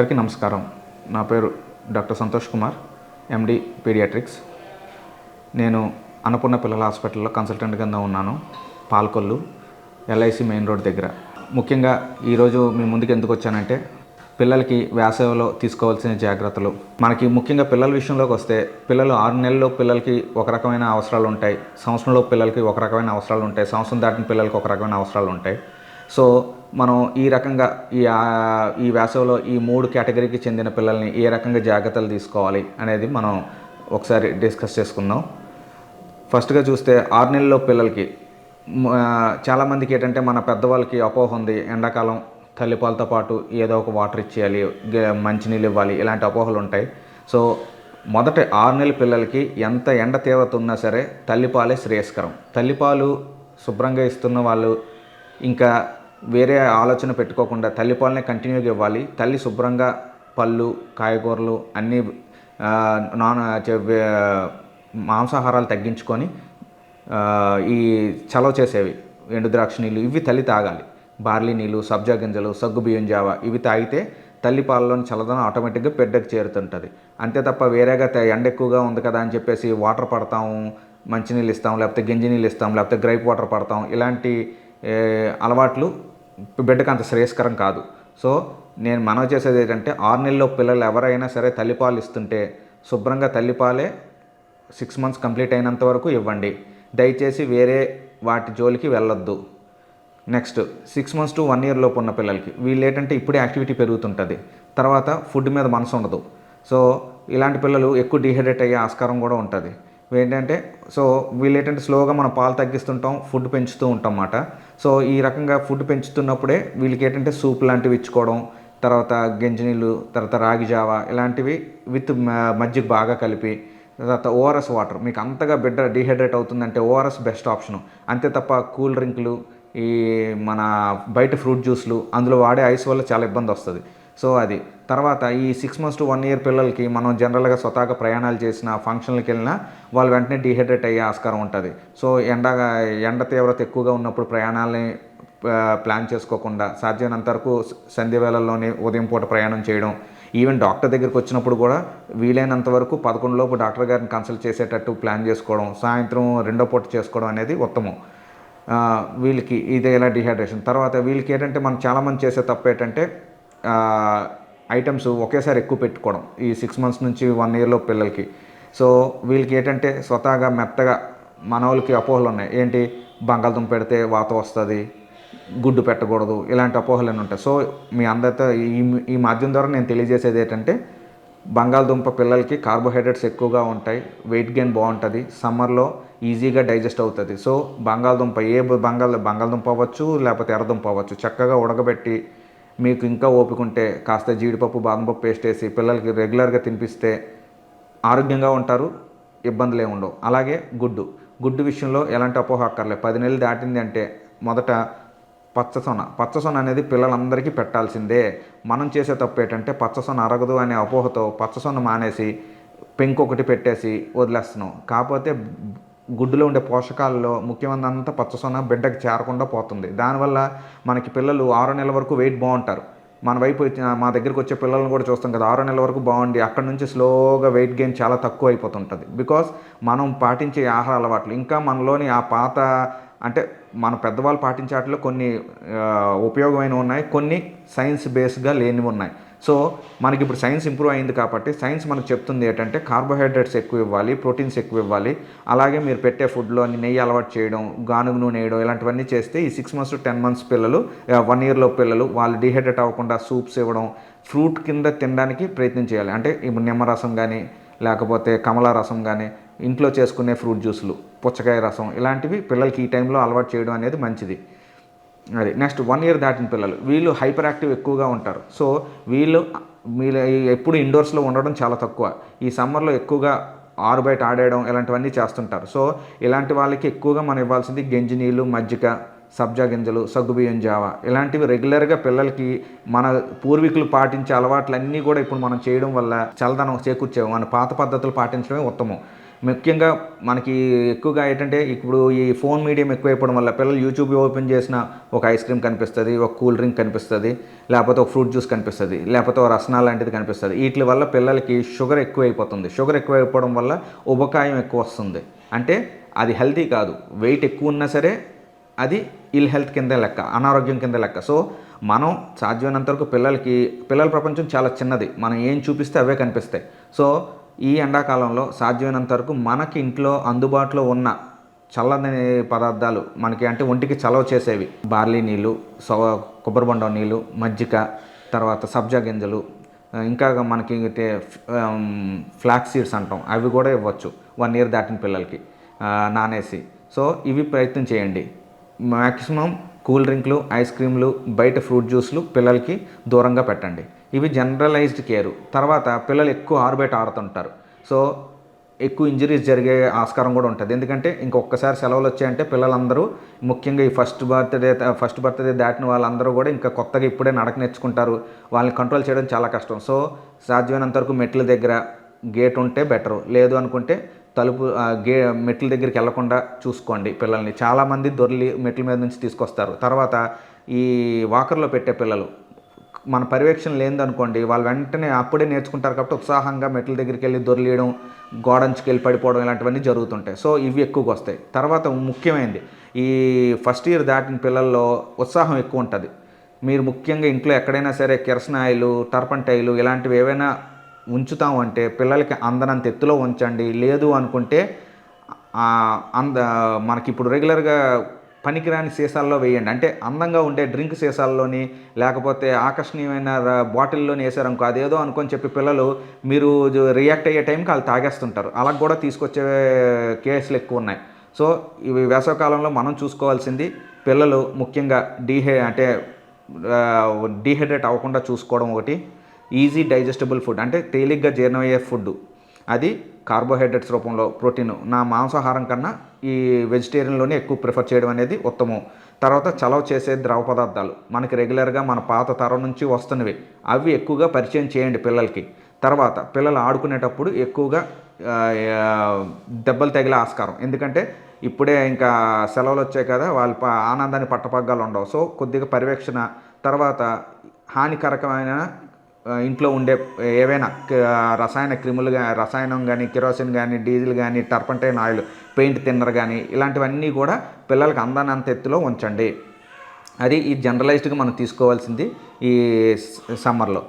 అందరికీ నమస్కారం. నా పేరు doctor Santosh Kumar MD paediatrics నేను అన్నపూర్ణ పిల్లల హాస్పిటల్లో కన్సల్టెంట్ కింద ఉన్నాను పాల్కొల్లు ఎల్ఐసి మెయిన్ రోడ్ దగ్గర. ముఖ్యంగా ఈరోజు మీ ముందుకు ఎందుకు వచ్చానంటే పిల్లలకి వేసవిలో తీసుకోవాల్సిన జాగ్రత్తలు. మనకి ముఖ్యంగా పిల్లల విషయంలోకి వస్తే పిల్లలు ఆరు నెలల్లో పిల్లలకి ఒక రకమైన అవసరాలు ఉంటాయి సంవత్సరంలో పిల్లలకి ఒక రకమైన అవసరాలు ఉంటాయి సంవత్సరం దాటిన పిల్లలకి ఒక రకమైన అవసరాలు ఉంటాయి. సో మనం ఈ రకంగా ఈ ఈ వేసవిలో ఈ మూడు కేటగిరీకి చెందిన పిల్లల్ని ఏ రకంగా జాగ్రత్తలు తీసుకోవాలి అనేది మనం ఒకసారి డిస్కస్ చేసుకుందాం. ఫస్ట్గా చూస్తే ఆరు నెలల్లో పిల్లలకి చాలామందికి ఏంటంటే మన పెద్దవాళ్ళకి అపోహ ఉంది. ఎండాకాలం తల్లిపాలతో పాటు ఏదో ఒక వాటర్ ఇచ్చేయాలి మంచినీళ్ళు ఇవ్వాలి ఇలాంటి అపోహలు ఉంటాయి. సో మొదట ఆరు నెలల పిల్లలకి ఎంత ఎండ తీవ్రత ఉన్నా సరే తల్లిపాలే శ్రేయస్కరం. తల్లిపాలు శుభ్రంగా ఇస్తున్న వాళ్ళు ఇంకా వేరే ఆలోచన పెట్టుకోకుండా తల్లిపాలనే కంటిన్యూగా ఇవ్వాలి. తల్లి శుభ్రంగా పళ్ళు కాయగూరలు అన్నీ నాన్ మాంసాహారాలు తగ్గించుకొని ఈ చలవ చేసేవి ఎండు ద్రాక్ష నీళ్ళు ఇవి తల్లి తాగాలి. బార్లీ నీళ్ళు సబ్జా గింజలు సగ్గు బియ్యం జావ ఇవి తాగితే తల్లి పాలలోని చల్లదనం ఆటోమేటిక్గా బిడ్డకు చేరుతుంటుంది. అంతే తప్ప వేరేగా ఎండ ఎక్కువగా ఉంది కదా అని చెప్పేసి వాటర్ పడతాము మంచినీళ్ళు ఇస్తాం లేకపోతే గింజ నీళ్ళు ఇస్తాం లేకపోతే గ్రైప్ వాటర్ పడతాం ఇలాంటి అలవాట్లు బిడ్డకు అంత శ్రేయస్కరం కాదు. సో నేను మనవి చేసేది ఏంటంటే ఆరు నెలల్లో పిల్లలు ఎవరైనా సరే తల్లిపాలు ఇస్తుంటే శుభ్రంగా తల్లిపాలే సిక్స్ మంత్స్ కంప్లీట్ అయినంత వరకు ఇవ్వండి. దయచేసి వేరే వాటి జోలికి వెళ్ళొద్దు. Next six months to one year లోపు ఉన్న పిల్లలకి వీళ్ళు ఏంటంటే ఇప్పుడే యాక్టివిటీ పెరుగుతుంటుంది. తర్వాత ఫుడ్ మీద మనసు ఉండదు. సో ఇలాంటి పిల్లలు ఎక్కువ డిహైడ్రేట్ అయ్యే ఆస్కారం కూడా ఉంటుంది. ఏంటంటే సో వీళ్ళు ఏంటంటే స్లోగా మనం పాలు తగ్గిస్తుంటాం ఫుడ్ పెంచుతూ ఉంటాం అన్నమాట సో ఈ రకంగా ఫుడ్ పెంచుతున్నప్పుడే వీళ్ళకి ఏంటంటే సూప్ లాంటివి ఇచ్చుకోవడం తర్వాత గంజినీళ్ళు తర్వాత రాగి జావ ఇలాంటివి విత్ మజ్జిగ బాగా కలిపి తర్వాత ఓఆర్ఎస్ వాటర్. మీకు అంతగా బిడ్డ డిహైడ్రేట్ అవుతుందంటే ఓఆర్ఎస్ బెస్ట్ ఆప్షన్. అంతే తప్ప కూల్ డ్రింక్లు ఈ మన బయట ఫ్రూట్ జ్యూస్లు అందులో వాడే ఐస్ వల్ల చాలా ఇబ్బంది వస్తుంది. సో అది. తర్వాత ఈ six months to one year పిల్లలకి మనం జనరల్గా స్వతహాగా ప్రయాణాలు చేసిన ఫంక్షన్లకు వెళ్ళినా వాళ్ళు వెంటనే డిహైడ్రేట్ అయ్యే ఆస్కారం ఉంటుంది. సో ఎండగా ఎండ తీవ్రత ఎక్కువగా ఉన్నప్పుడు ప్రయాణాలని ప్లాన్ చేసుకోకుండా సాధ్యమైనంత వరకు సంధ్య వేళల్లోనే ఉదయం పూట ప్రయాణం చేయడం. ఈవెన్ డాక్టర్ దగ్గరికి వచ్చినప్పుడు కూడా వీలైనంత వరకు పదకొండు లోపు డాక్టర్ గారిని కన్సల్ట్ చేసేటట్టు ప్లాన్ చేసుకోవడం సాయంత్రం రెండో పూట చేసుకోవడం అనేది ఉత్తమం. వీళ్ళకి ఇదే ఇలా డిహైడ్రేషన్ తర్వాత వీళ్ళకి ఏంటంటే మనం చాలామంది చేసే తప్పు ఏంటంటే ఐటమ్స్ ఒకేసారి ఎక్కువ పెట్టుకోవడం ఈ సిక్స్ మంత్స్ నుంచి వన్ ఇయర్లో పిల్లలకి. సో వీళ్ళకి ఏంటంటే స్వతహాగా మెత్తగా మన వాళ్ళకి అపోహలు ఉన్నాయి. ఏంటి? బంగాళదుంప పెడితే వాత వస్తుంది గుడ్డు పెట్టకూడదు ఇలాంటి అపోహలు అన్నీ ఉంటాయి. సో మీ అందరితో ఈ ఈ మాధ్యమం ద్వారా నేను తెలియజేసేది ఏంటంటే బంగాళదుంప పిల్లలకి కార్బోహైడ్రేట్స్ ఎక్కువగా ఉంటాయి వెయిట్ గెయిన్ బాగుంటుంది సమ్మర్లో ఈజీగా డైజెస్ట్ అవుతుంది. సో బంగాళదుంప ఏ బంగాళ బంగాళదుంప అవ్వచ్చు లేకపోతే ఎర్రదుంప అవ్వచ్చు. చక్కగా ఉడకబెట్టి మీకు ఇంకా ఓపిక ఉంటే కాస్త జీడిపప్పు బాదం పప్పు పేస్ట్ వేసి పిల్లలకి రెగ్యులర్గా తినిపిస్తే ఆరోగ్యంగా ఉంటారు ఇబ్బందులు ఏమి ఉండవు. అలాగే గుడ్డు. గుడ్డు విషయంలో ఎలాంటి అపోహ అక్కర్లేదు. పది నెలలు దాటింది అంటే మొదట పచ్చసొన పచ్చసొన అనేది పిల్లలందరికీ పెట్టాల్సిందే. మనం చేసే తప్పు ఏంటంటే పచ్చసొన అరగదు అనే అపోహతో పచ్చసొన మానేసి పెంకు ఒకటి పెట్టేసి వదిలేస్తున్నాం. కాకపోతే గుడ్డులో ఉండే పోషకాలలో ముఖ్యమైనదంతా పచ్చసొన బిడ్డకు చేరకుండా పోతుంది. దానివల్ల మనకి పిల్లలు ఆరో నెలల వరకు వెయిట్ బాగుంటారు. మన వైపు వచ్చిన మా దగ్గరికి వచ్చే పిల్లల్ని కూడా చూస్తాం కదా ఆరో నెలల వరకు బాగుండి అక్కడ నుంచి స్లోగా వెయిట్ గెయిన్ చాలా తక్కువ అయిపోతుంటుంది. బికాస్ మనం పాటించే ఆహార అలవాట్లు ఇంకా మనలోని ఆ పాత అంటే మన పెద్దవాళ్ళు పాటించే వాటిలో కొన్ని ఉపయోగమైనవి ఉపయోగమైన ఉన్నాయి కొన్ని సైన్స్ బేస్గా లేనివి ఉన్నాయి. సో మనకి ఇప్పుడు సైన్స్ ఇంప్రూవ్ అయింది కాబట్టి సైన్స్ మనకు చెప్తుంది ఏంటంటే కార్బోహైడ్రేట్స్ ఎక్కువ ఇవ్వాలి ప్రోటీన్స్ ఎక్కువ ఇవ్వాలి. అలాగే మీరు పెట్టే ఫుడ్లో నెయ్యి అలవాటు చేయడం గానుగు నూనె వేయడం ఇలాంటివన్నీ చేస్తే ఈ six months to ten months పిల్లలు వన్ ఇయర్లో పిల్లలు వాళ్ళు డిహైడ్రేట్ అవ్వకుండా సూప్స్ ఇవ్వడం ఫ్రూట్ కింద తినడానికి ప్రయత్నం చేయాలి. అంటే ఇప్పుడు నిమ్మరసం కానీ లేకపోతే కమలా రసం కానీ ఇంట్లో చేసుకునే ఫ్రూట్ జ్యూసులు పుచ్చకాయ రసం ఇలాంటివి పిల్లలకి ఈ టైంలో అలవాటు చేయడం అనేది మంచిది. అది నెక్స్ట్ వన్ ఇయర్ దాటిన పిల్లలు. వీళ్ళు హైపర్ యాక్టివ్ ఎక్కువగా ఉంటారు. సో వీళ్ళు వీళ్ళు ఎప్పుడు ఇండోర్స్లో ఉండడం చాలా తక్కువ. ఈ సమ్మర్లో ఎక్కువగా ఆరు బయట ఆడేయడం ఇలాంటివన్నీ చేస్తుంటారు. సో ఇలాంటి వాళ్ళకి ఎక్కువగా మనం ఇవ్వాల్సింది గంజి నీళ్ళు మజ్జిగ సబ్జా గింజలు సగ్గుబియ్యం జావ. ఇలాంటివి రెగ్యులర్గా పిల్లలకి మన పూర్వీకులు పాటించే అలవాట్లన్నీ కూడా ఇప్పుడు మనం చేయడం వల్ల చల్లదనం చేకూర్చాము మన పాత పద్ధతులు పాటించడమే ఉత్తమం. ముఖ్యంగా మనకి ఎక్కువగా ఏంటంటే ఇప్పుడు ఈ ఫోన్ మీడియం ఎక్కువైపోవడం వల్ల పిల్లలు యూట్యూబ్ ఓపెన్ చేసిన ఒక ఐస్ క్రీమ్ కనిపిస్తుంది ఒక కూల్ డ్రింక్ కనిపిస్తుంది లేకపోతే ఒక ఫ్రూట్ జ్యూస్ కనిపిస్తుంది లేకపోతే ఒక రసనా లాంటిది కనిపిస్తుంది. వీటి వల్ల పిల్లలకి షుగర్ ఎక్కువైపోతుంది. షుగర్ ఎక్కువైపోవడం వల్ల ఉబకాయం ఎక్కువ వస్తుంది. అంటే అది హెల్తీ కాదు. వెయిట్ ఎక్కువ ఉన్నా సరే అది ఇల్ హెల్త్ కింద లెక్క అనారోగ్యం కింద లెక్క. సో మనం సాధ్యమైనంత వరకు పిల్లలకి పిల్లల ప్రపంచం చాలా చిన్నది. మనం ఏం చూపిస్తే అవే కనిపిస్తాయి. సో ఈ ఎండాకాలంలో సాధ్యమైనంత వరకు మనకి ఇంట్లో అందుబాటులో ఉన్న చల్లని పదార్థాలు మనకి అంటే ఒంటికి చలవ చేసేవి. బార్లీ నీళ్ళు సో కొబ్బరి బొండం నీళ్ళు మజ్జిగ తర్వాత సబ్జా గింజలు ఇంకా మనకి అయితే ఫ్లాక్స్ సీడ్స్ అంటాం. అవి కూడా ఇవ్వచ్చు వన్ ఇయర్ దాటిన పిల్లలకి నానేసి. సో ఇవి ప్రయత్నం చేయండి. మ్యాక్సిమం కూల్ డ్రింక్లు ఐస్ క్రీమ్లు బయట ఫ్రూట్ జ్యూస్లు పిల్లలకి దూరంగా పెట్టండి. ఇవి జనరలైజ్డ్ కేరు. తర్వాత పిల్లలు ఎక్కువ ఆరుబయట ఆడుతుంటారు. సో ఎక్కువ ఇంజరీస్ జరిగే ఆస్కారం కూడా ఉంటుంది. ఎందుకంటే ఇంకొకసారి సెలవులు వచ్చాయంటే పిల్లలందరూ ముఖ్యంగా ఈ ఫస్ట్ బర్త్డే ఫస్ట్ బర్త్డే దాటిన వాళ్ళందరూ కూడా ఇంకా కొత్తగా ఇప్పుడే నడక నేర్చుకుంటారు. వాళ్ళని కంట్రోల్ చేయడం చాలా కష్టం. సో సాధ్యమైనంత వరకు మెట్ల దగ్గర గేట్ ఉంటే బెటరు. లేదు అనుకుంటే తలుపు గే మెట్ల దగ్గరికి వెళ్ళకుండా చూసుకోండి పిల్లల్ని. చాలామంది దొరలి మెట్ల మీద నుంచి తీసుకొస్తారు. తర్వాత ఈ వాకర్లో పెట్టే పిల్లలు మన పర్యవేక్షణ లేదనుకోండి వాళ్ళు వెంటనే అప్పుడే నేర్చుకుంటారు కాబట్టి ఉత్సాహంగా మెట్ల దగ్గరికి వెళ్ళి దొరిలేయడం గోడంచుకి వెళ్ళి పడిపోవడం ఇలాంటివన్నీ జరుగుతుంటాయి. సో ఇవి ఎక్కువగా వస్తాయి. తర్వాత ముఖ్యమైనది ఈ ఫస్ట్ ఇయర్ దాటిన పిల్లల్లో ఉత్సాహం ఎక్కువ ఉంటుంది. మీరు ముఖ్యంగా ఇంట్లో ఎక్కడైనా సరే కిరసనాయిలు టర్పంటైలు ఇలాంటివి ఏవైనా ఉంచుతాం అంటే పిల్లలకి అందనంత ఎత్తులో ఉంచండి. లేదు అనుకుంటే అంద మనకి ఇప్పుడు రెగ్యులర్గా పనికిరాని సీసాల్లో వేయండి. అంటే అందంగా ఉండే డ్రింక్ సీసాల్లోని లేకపోతే ఆకర్షణీయమైన బాటిల్లోని వేసారనుకో అదేదో అనుకొని చెప్పి పిల్లలు మీరు రియాక్ట్ అయ్యే టైంకి వాళ్ళు తాగేస్తుంటారు. అలా కూడా తీసుకొచ్చే కేసులు ఎక్కువ ఉన్నాయి. సో ఇవి వేసవకాలంలో మనం చూసుకోవాల్సింది పిల్లలు ముఖ్యంగా డీహే అంటే డీహైడ్రేట్ అవ్వకుండా చూసుకోవడం ఒకటి. ఈజీ డైజెస్టబుల్ ఫుడ్ అంటే తేలిగ్గా జీర్ణమయ్యే ఫుడ్. అది కార్బోహైడ్రేట్స్ రూపంలో ప్రోటీన్. నా మాంసాహారం కన్నా ఈ వెజిటేరియన్లోనే ఎక్కువ ప్రిఫర్ చేయడం అనేది ఉత్తమం. తర్వాత చలవ చేసే ద్రవ పదార్థాలు. మనకి రెగ్యులర్గా మన పాత తరం నుంచి వస్తున్నవి. అవి ఎక్కువగా పరిచయం చేయండి పిల్లలకి. తర్వాత పిల్లలు ఆడుకునేటప్పుడు ఎక్కువగా దెబ్బలు తగిలే ఆస్కారం. ఎందుకంటే ఇప్పుడే ఇంకా సెలవులు వచ్చాయి కదా వాళ్ళ ప- ఆనందాన్ని పట్టపగ్గాలు ఉండవు. సో కొద్దిగా పర్యవేక్షణ. తర్వాత హానికరకమైన ఇంట్లో ఉండే ఏవైనా రసాయన క్రిములు రసాయనం కానీ కిరోసిన్ కానీ డీజిల్ కానీ టర్పంటైన్ ఆయిల్ పెయింట్ తిన్నర్ కానీ ఇలాంటివన్నీ కూడా పిల్లలకి అందనంత ఎత్తులో ఉంచండి. అది ఈ జనరలైజ్డ్గా మనం తీసుకోవాల్సింది ఈ సమ్మర్లో.